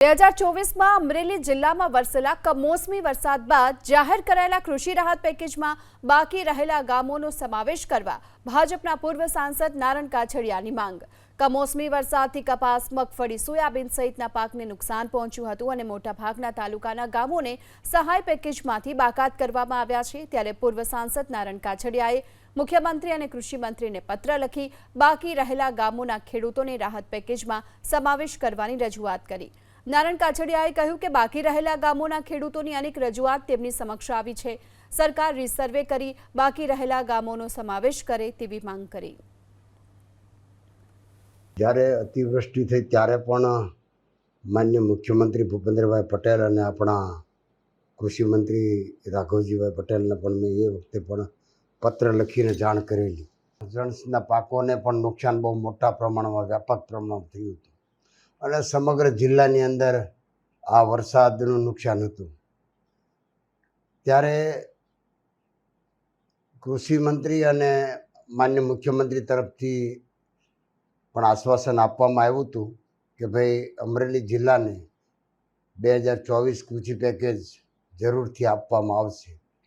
બે હજાર ચોવીસમાં અમરેલી જિલ્લામાં વરસેલા કમોસમી વરસાદ બાદ જાહેર કરાયેલા કૃષિ રાહત પેકેજમાં બાકી રહેલા ગામોનો સમાવેશ કરવા ભાજપના પૂર્વ સાંસદ નારણ કાછડિયાની માંગ. કમોસમી વરસાદથી કપાસ, મગફળી, સોયાબીન સહિતના પાકને નુકસાન પહોંચ્યું હતું અને મોટાભાગના તાલુકાના ગામોને સહાય પેકેજમાંથી બાકાત કરવામાં આવ્યા છે. ત્યારે પૂર્વ સાંસદ નારણ કાછડિયાએ મુખ્યમંત્રી અને કૃષિમંત્રીને પત્ર લખી બાકી રહેલા ગામોના ખેડૂતોને રાહત પેકેજમાં સમાવેશ કરવાની રજૂઆત કરી. નારણ કાછડિયાએ કહ્યું કે બાકી રહેલા ગામોના ખેડૂતોની અનેક રજૂઆત તેમની સમક્ષ આવી છે. સરકાર રીસર્વે કરી બાકી રહેલા ગામોનો સમાવેશ કરે તેવી માંગ કરી. જ્યારે અતિવૃષ્ટિ થઈ ત્યારે પણ માન્ય મુખ્યમંત્રી ભૂપેન્દ્રભાઈ પટેલ અને આપણા કૃષિમંત્રી રાઘવજીભાઈ પટેલને પણ મેં એ વખતે પણ પત્ર લખીને જાણ કરેલી. જણસના પાકોને પણ નુકસાન બહુ મોટા પ્રમાણમાં, વ્યાપક પ્રમાણમાં થયું હતું. અને સમગ્ર જિલ્લાની અંદર આ વરસાદનું નુકસાન હતું. ત્યારે કૃષિમંત્રી અને માન્ય મુખ્યમંત્રી તરફથી પણ આશ્વાસન આપવામાં આવ્યું હતું કે ભાઈ, અમરેલી જિલ્લાને બે હજાર ચોવીસ કૃષિ પેકેજ જરૂરથી આપવામાં આવશે.